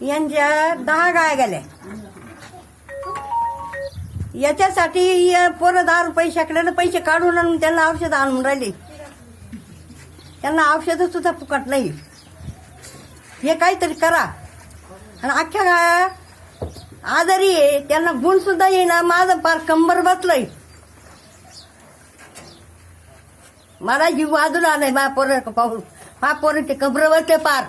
यांच्या दहा गाय गेल्या. याच्यासाठी हे पोरं दहा रुपये शकल्यानं पैसे काढून आणून त्यांना औषध आणून राहिले. त्यांना औषध सुद्धा फुकट नाही. हे काहीतरी करा. आणि अख्ख्या गाया आजारी आहे. त्यांना गुण सुद्धा येईना. माझं पार कंबर बसलंय. मला जीव वाजून आलाय मा पोर पाहून. मा ते कंबर बसले पार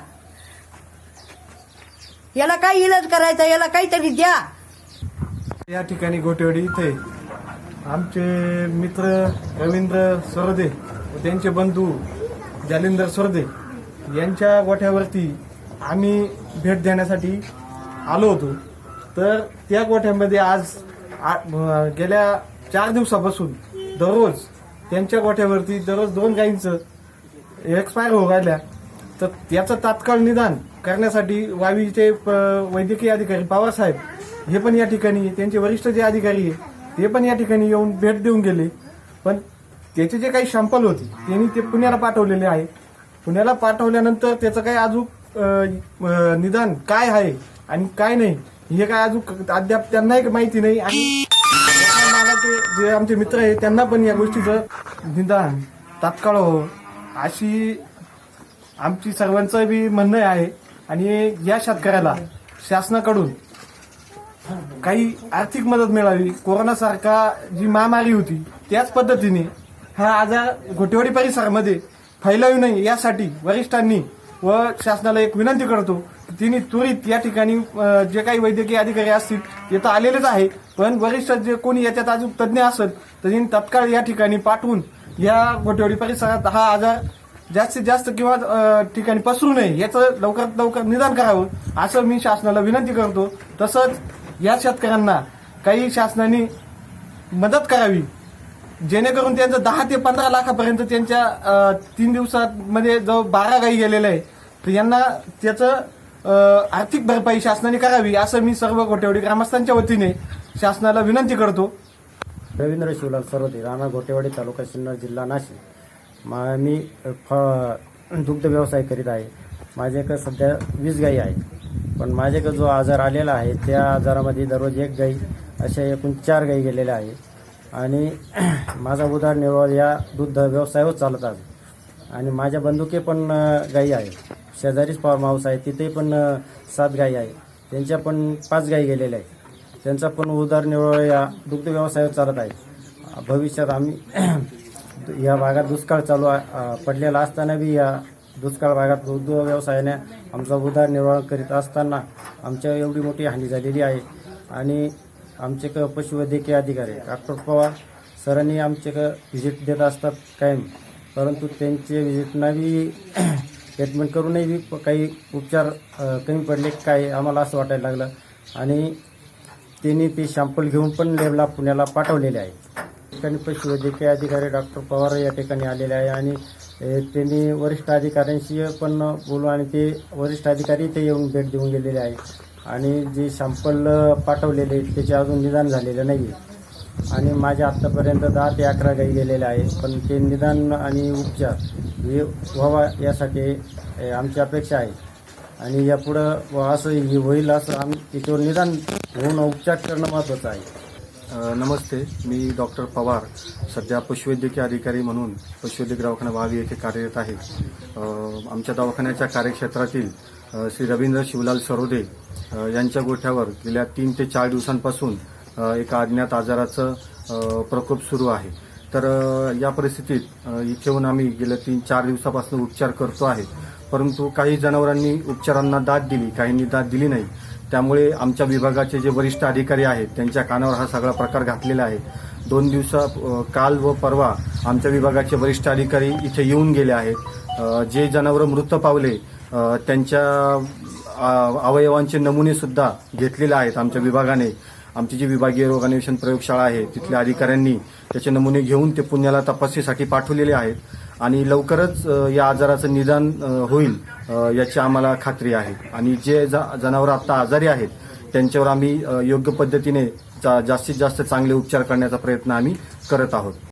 याला काय इलाज करायचा? याला काहीतरी द्या. या ठिकाणी गोटेवाडी इथे आमचे मित्र रवींद्र सरदे व त्यांचे बंधू जालिंदर सरदे यांच्या गोठ्यावरती आम्ही भेट देण्यासाठी आलो होतो. तर त्या गोठ्यामध्ये आज आ- गेल्या चार दिवसापासून दररोज त्यांच्या गोठ्यावरती दररोज दोन गायींचं एक्सपायर होऊ राहिल्या. तर याचं तात्काळ निदान करण्यासाठी वावीचे प- वैद्यकीय अधिकारी पवारसाहेब हे पण या ठिकाणी त्यांचे वरिष्ठ जे अधिकारी आहे ते पण या ठिकाणी येऊन भेट देऊन गेले. पण त्याचे जे काही शॅम्पल होते त्यांनी ते पुण्याला पाठवलेले आहे. पुण्याला पाठवल्यानंतर त्याचं काही अजून निदान काय आहे आणि काय नाही हे काय अजून अद्याप त्यांनाही माहिती नाही आणि जे आमचे मित्र आहे त्यांना पण या गोष्टीचं निदान तात्काळ हो अशी आमची सर्वांचं बी म्हणणं आहे आणि या शेतकऱ्याला शासनाकडून काही आर्थिक मदत मिळावी. कोरोनासारखा जी महामारी होती त्याच पद्धतीने हा आजार घोटेवाडी परिसरामध्ये फैलावी नये यासाठी वरिष्ठांनी व शासनाला एक विनंती करतो. की तिने त्वरित या ठिकाणी जे काही वैद्यकीय अधिकारी असतील ते तर आलेलेच आहे. पण वरिष्ठ जे कोणी याच्यात अजून तज्ज्ञ असेल तर तत्काळ या ठिकाणी पाठवून या घोटेवाडी परिसरात हा आजार जास्तीत जास्त किंवा ठिकाणी पसरू नये याचं लवकरात लवकर निदान करावं असं मी शासनाला विनंती करतो. तसंच या शेतकऱ्यांना काही शासनाने मदत करावी जेणेकरून त्यांचं दहा ते पंधरा लाखापर्यंत त्यांच्या तीन दिवसांमध्ये जो बारा गाई गेलेल्या आहे तर यांना त्याचं आर्थिक भरपाई शासनाने करावी असं मी सर्व गोटेवाडी ग्रामस्थांच्या वतीने शासनाला विनंती करतो. रवींद्र शिवलाल सरोदे राणा गोटेवाडी तालुका सिन्नर जिल्हा नाशिक. मा मी फ दुग्ध व्यवसाय करीत आहे. माझ्याकडे सध्या वीस गाई आहेत. पण माझ्याकडे जो आजार आलेला आहे त्या आजारामध्ये दररोज एक गाई अशा एकूण चार गाई गेलेल्या आहे आणि माझा उदरनिर्वाह या दुग्ध व्यवसायावर चालत आहे. आणि माझ्या बंदुके पण गाई आहे शेजारीच फार्म हाऊस आहे तिथे पण सात गाई आहे त्यांच्या पण पाच गाई गेलेल्या आहेत. त्यांचा पण उदरनिर्वाह या दुग्ध व्यवसायावर चालत आहे. भविष्यात आम्ही या भागात दुष्काळ चालू पडलेला असताना बी या दुष्काळ भागात उद्योग व्यवसायाने आमचा उदरनिर्वाह करीत असताना आमच्या एवढी मोठी हानी झालेली आहे. आणि आमचे क पशुवैद्यकीय अधिकारी डॉक्टर पवार सरांनी आमच्याकडं व्हिजिट देत असतात कायम. परंतु त्यांचे व्हिजिटना बी ट्रीटमेंट करूनही बी प- काही उपचार कमी पडले काय आम्हाला असं वाटायला लागलं. आणि त्यांनी ते शॅम्पल घेऊन पण लेबला पुण्याला पाठवलेले आहे. ठिकाणी पशुवैद्यकीय अधिकारी डॉक्टर पवार या ठिकाणी आलेले आहे आणि त्यांनी वरिष्ठ अधिकाऱ्यांशी पण बोलून आणि ते वरिष्ठ अधिकारी ते येऊन भेट देऊन गेलेले आहे. आणि जे सॅम्पल पाठवलेले त्याचे अजून निदान झालेलं नाही आणि माझ्या आत्तापर्यंत दहा ते अकरा गाई गेलेल्या आहे पण ते निदान आणि उपचार हे व्हावा यासाठी आमची अपेक्षा आहे. आणि यापुढं व असं हे होईल असं आम्ही त्याच्यावर निदान होऊन उपचार करणं महत्त्वाचं आहे. नमस्ते. मी डॉक्टर पवार सध्या पशुवैद्यकीय अधिकारी म्हणून पशुवैद्यक दवाखाना वावी येथे कार्यरत आहे. आमच्या दवाखान्याच्या कार्यक्षेत्रातील श्री रवींद्र शिवलाल सरोदे यांच्या गोठ्यावर गेल्या तीन ते चार दिवसांपासून एका अज्ञात आजाराचं प्रकोप सुरू आहे. तर या परिस्थितीत अ, इथे येऊन आम्ही गेल्या तीन चार दिवसापासून उपचार करतो आहे. परंतु काही जनावरांनी उपचारांना दाद दिली काहींनी दाद दिली नाही. त्यामुळे आमच्या विभागाचे जे वरिष्ठ अधिकारी आहेत त्यांच्या कानावर हा सगळा प्रकार घातलेला आहे. दोन दिवसा काल व परवा आमच्या विभागाचे वरिष्ठ अधिकारी इथे येऊन गेले आहेत. जे जनावरं मृत पावले त्यांच्या अवयवांचे नमुने सुद्धा घेतलेले आहेत आमच्या विभागाने. आमची जी विभागीय रोगान्वेषण प्रयोगशाळा आहे तिथल्या अधिकाऱ्यांनी त्याचे नमुने घेऊन ते पुण्याला तपासणीसाठी पाठवलेले आहेत. आणि लवकरच या आजाराचं निदान होईल याची आम्हाला खात्री आहे. आणि जे जनावर आता आजारी आहेत त्यांच्यावर आम्ही योग्य पद्धतीने जा- जास्तीत जास्त चांगले उपचार करण्याचा प्रयत्न आम्ही करत आहोत.